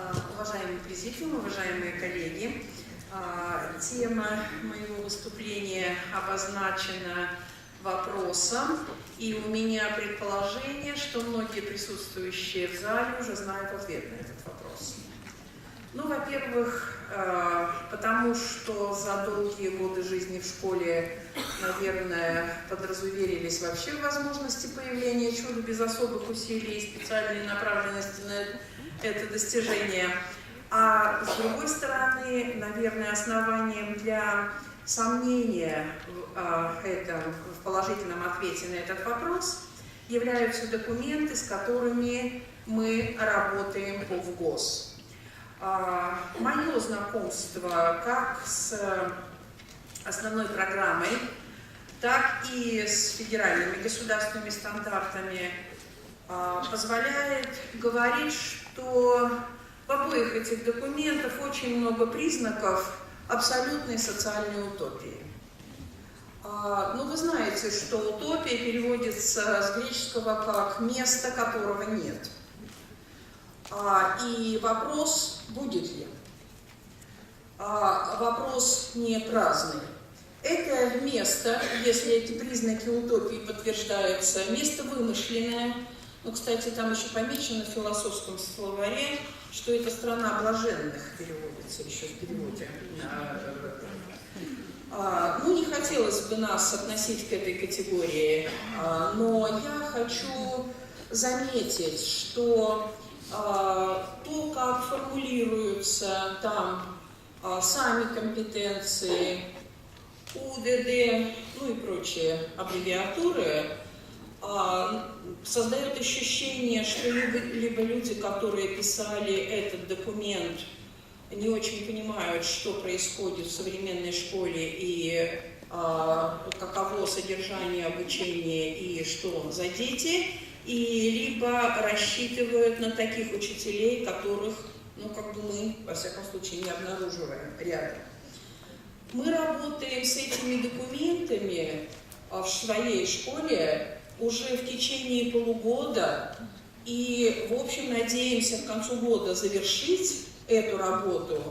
А, Уважаемый президиум, уважаемые коллеги, а, тема моего выступления обозначена вопросом, и у меня предположение, что многие присутствующие в зале уже знают ответ на этот вопрос. Ну, во-первых, э, потому что за долгие годы жизни в школе, наверное, подразуверились вообще возможности появления чуда без особых усилий и специальной направленности на это достижение. А с другой стороны, наверное, основанием для сомнения в, э, этом, в положительном ответе на этот вопрос являются документы, с которыми мы работаем в ГОС. А, Мое знакомство как с основной программой, так и с федеральными государственными стандартами а, позволяет говорить, что в обоих этих документах очень много признаков абсолютной социальной утопии. А, ну, вы знаете, что утопия переводится с греческого как «место, которого нет». А, и вопрос, будет ли. А, вопрос не праздный. Это место, если эти признаки утопии подтверждаются, место вымышленное. Ну, кстати, там еще помечено в философском словаре, что это страна блаженных переводится еще в переводе. А, ну, не хотелось бы нас относить к этой категории, но я хочу заметить, что то, как формулируются там сами компетенции, УДД, ну и прочие аббревиатуры, создает ощущение, что либо, люди, которые писали этот документ, не очень понимают, что происходит в современной школе и каково содержание обучения и что за дети, и либо рассчитывают на таких учителей, которых, ну, как бы мы, во всяком случае, не обнаруживаем рядом. Мы работаем с этими документами а, в своей школе уже в течение полугода, и, в общем, надеемся к концу года завершить эту работу,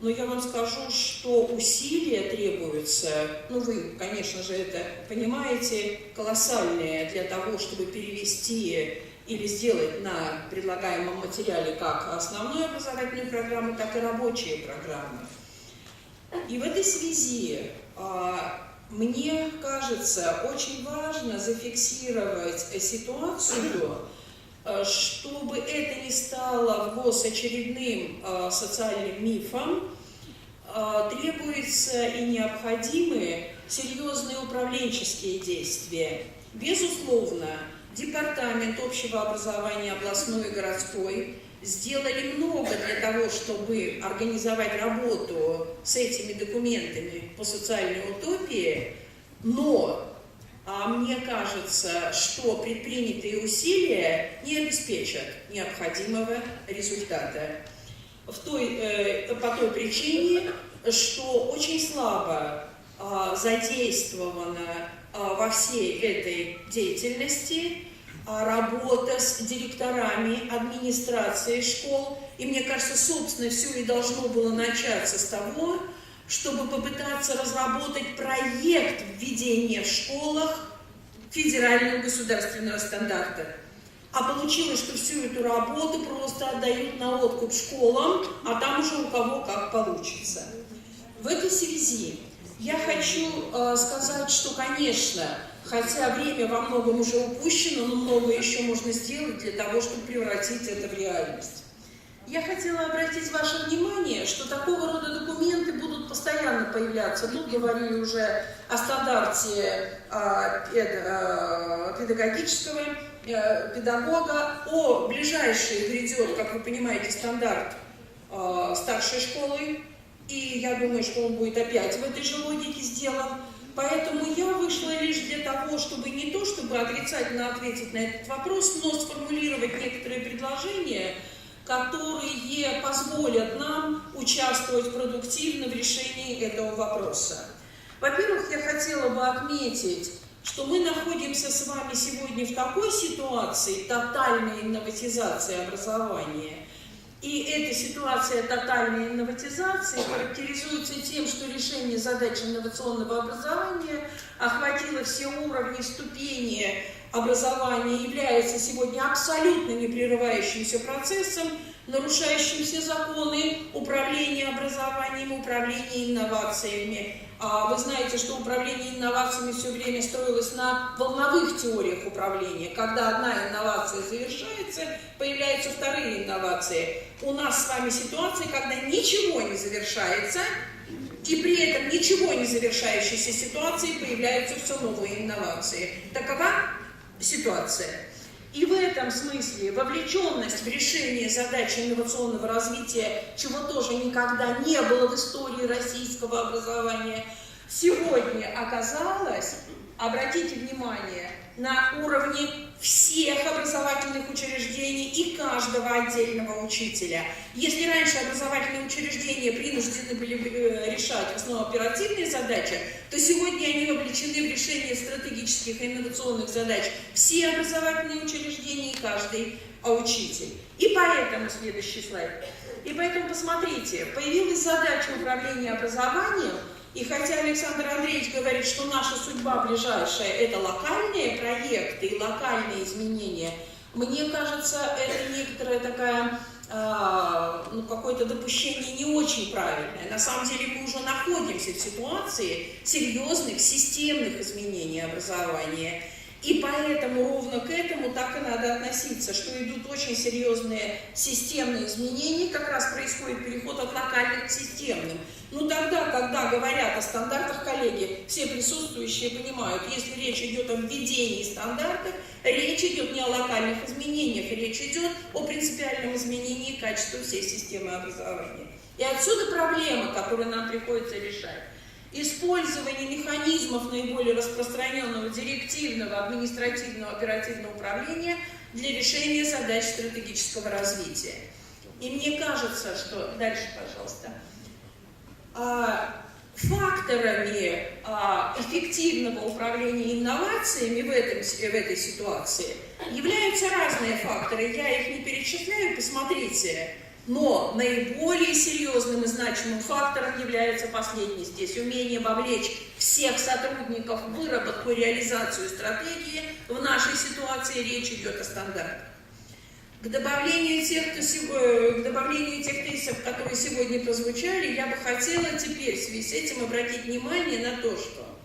но я вам скажу, что усилия требуются, ну вы, конечно же, это понимаете, колоссальные для того, чтобы перевести или сделать на предлагаемом материале как основную образовательную программу, так и рабочие программы. И в этой связи а, мне кажется очень важно зафиксировать ситуацию, Э, чтобы это не стало в ГОС очередным э, социальным мифом, э, требуются и необходимы серьезные управленческие действия. Безусловно, Департамент общего образования областной и городской сделали много для того, чтобы организовать работу с этими документами по социальной утопии, но а мне кажется, что предпринятые усилия не обеспечат необходимого результата. В той, э, по той причине, что очень слабо э, задействована э, во всей этой деятельности работа с директорами администрации школ. И мне кажется, собственно, все и должно было начаться с того, чтобы попытаться разработать проект введения в школах федерального государственного стандарта. А получилось, что всю эту работу просто отдают на откуп школам, а там уже у кого как получится. В этой связи я хочу э, сказать, что, конечно, хотя время во многом уже упущено, но многое еще можно сделать для того, чтобы превратить это в реальность. Я хотела обратить ваше внимание, что такого рода документы будут постоянно появляться. Тут говорили уже о стандарте а, а, педагогического а, педагога, о ближайшей грядет, как вы понимаете, стандарт а, старшей школы, и я думаю, что он будет опять в этой же логике сделан. Поэтому я вышла лишь для того, чтобы не то, чтобы отрицательно ответить на этот вопрос, но сформулировать некоторые предложения, которые позволят нам участвовать продуктивно в решении этого вопроса. Во-первых, я хотела бы отметить, что мы находимся с вами сегодня в такой ситуации тотальной инноватизации образования, И эта ситуация тотальной инноватизации характеризуется тем, что решение задач инновационного образования охватило все уровни, ступени образования, является сегодня абсолютно непрерывающимся процессом, нарушающим все законы управления образованием, управления инновациями. А вы знаете, что управление инновациями все время строилось на волновых теориях управления. Когда одна инновация завершается, появляются вторые инновации. У нас с вами ситуация, когда ничего не завершается, и при этом ничего не завершающейся ситуации появляются все новые инновации. Такова ситуация. И в этом смысле вовлеченность в решение задачи инновационного развития, чего тоже никогда не было в истории российского образования, сегодня оказалась, обратите внимание, на уровне всех образовательных учреждений и каждого отдельного учителя. Если раньше образовательные учреждения принуждены были э, решать в основном оперативные задачи, то сегодня они вовлечены в решение стратегических и инновационных задач все образовательные учреждения и каждый учитель. И поэтому, следующий слайд, и поэтому посмотрите, появилась задача управления образованием, и хотя Александр Андреевич говорит, что наша судьба ближайшая – это локальные проекты и локальные изменения, мне кажется, это некоторая такая э, ну, какое-то допущение не очень правильное. На самом деле мы уже находимся в ситуации серьезных системных изменений образования. И поэтому ровно к этому так и надо относиться, что идут очень серьезные системные изменения, как раз происходит переход от локальных к системным. Ну тогда, когда говорят о стандартах, коллеги, все присутствующие понимают, если речь идет о введении стандартов, речь идет не о локальных изменениях, речь идет о принципиальном изменении качества всей системы образования. И отсюда проблема, которую нам приходится решать. Использование механизмов наиболее распространенного директивного административного оперативного управления для решения задач стратегического развития. И мне кажется, что... Дальше, пожалуйста. А, факторами а, эффективного управления инновациями в, этом, в этой ситуации являются разные факторы. Я их не перечисляю, посмотрите. Но наиболее серьезным и значимым фактором является последний здесь. Умение вовлечь всех сотрудников в выработку и реализацию стратегии. В нашей ситуации речь идет о стандартах. К добавлению тех, кто, к добавлению тех тезисов, которые сегодня прозвучали, я бы хотела теперь в связи с этим обратить внимание на то, что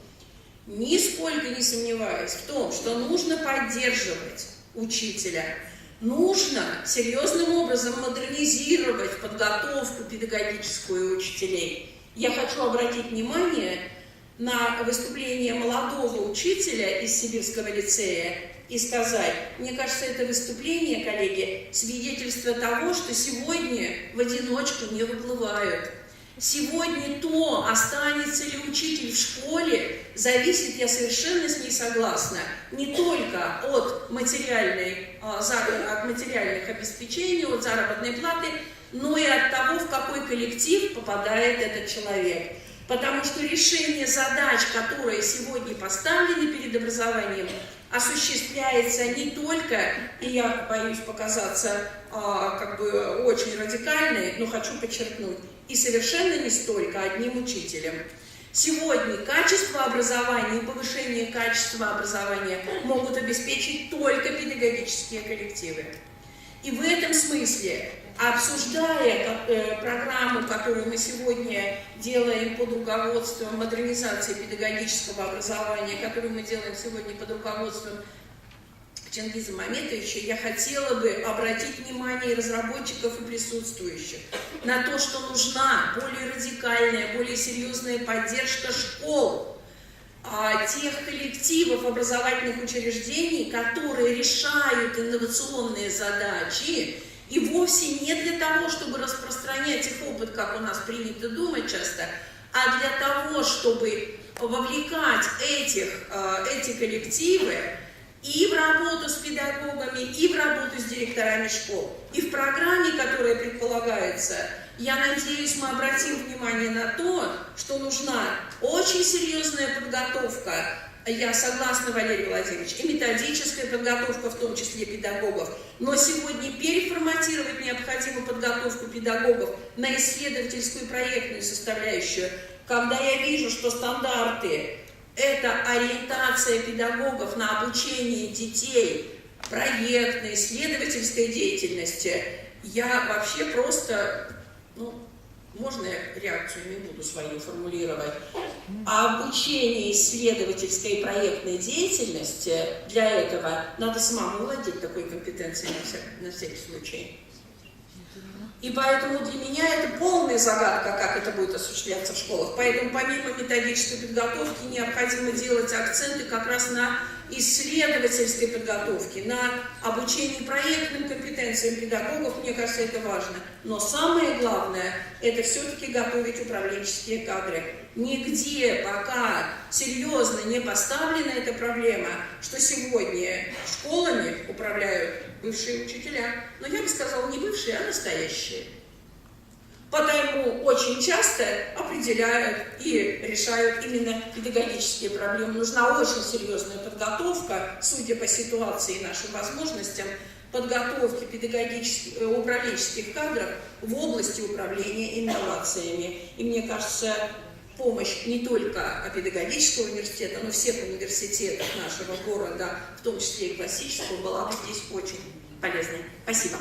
нисколько не сомневаюсь в том, что нужно поддерживать учителя – нужно серьезным образом модернизировать подготовку педагогическую учителей. Я хочу обратить внимание на выступление молодого учителя из Сибирского лицея и сказать, мне кажется, это выступление, коллеги, свидетельство того, что сегодня в одиночку не выплывают Сегодня то, останется ли учитель в школе, зависит, я совершенно с ней согласна, не только от, материальной, а, от материальных обеспечений, от заработной платы, но и от того, в какой коллектив попадает этот человек. Потому что решение задач, которые сегодня поставлены перед образованием, осуществляется не только, и я боюсь показаться а, как бы очень радикальной, но хочу подчеркнуть, и совершенно не столько одним учителем. Сегодня качество образования и повышение качества образования могут обеспечить только педагогические коллективы. И в этом смысле, обсуждая э, программу, которую мы сегодня делаем под руководством модернизации педагогического образования, которую мы делаем сегодня под руководством Чингиза Маметовича, я хотела бы обратить внимание разработчиков и присутствующих на то, что нужна более радикальная, более серьезная поддержка школ, а, тех коллективов образовательных учреждений, которые решают инновационные задачи, и вовсе не для того, чтобы распространять их опыт, как у нас принято думать часто, а для того, чтобы вовлекать этих, а, эти коллективы и в работу с педагогами, и в работу с директорами школ. И в программе, которая предполагается, я надеюсь, мы обратим внимание на то, что нужна очень серьезная подготовка я согласна, Валерий Владимирович, и методическая подготовка, в том числе педагогов. Но сегодня переформатировать необходимую подготовку педагогов на исследовательскую проектную составляющую. Когда я вижу, что стандарты – это ориентация педагогов на обучение детей, проектной, исследовательской деятельности, я вообще просто, ну, можно я реакцию не буду свою формулировать, а обучение исследовательской и проектной деятельности, для этого надо самому владеть такой компетенцией на, всяк, на всякий случай. И поэтому для меня это полная загадка, как это будет осуществляться в школах. Поэтому помимо методической подготовки необходимо делать акценты как раз на исследовательской подготовке, на обучении проектным компетенциям педагогов, мне кажется, это важно. Но самое главное, это все-таки готовить управленческие кадры. Нигде пока серьезно не поставлена эта проблема, что сегодня школами управляют бывшие учителя. Но я бы сказала, не бывшие, а настоящие. Потому очень часто определяют и решают именно педагогические проблемы. Нужна очень серьезная подготовка, судя по ситуации и нашим возможностям, подготовки педагогических, э, управленческих кадров в области управления инновациями. И мне кажется, помощь не только педагогического университета, но всех университетов нашего города, в том числе и классического, была бы здесь очень полезной. Спасибо.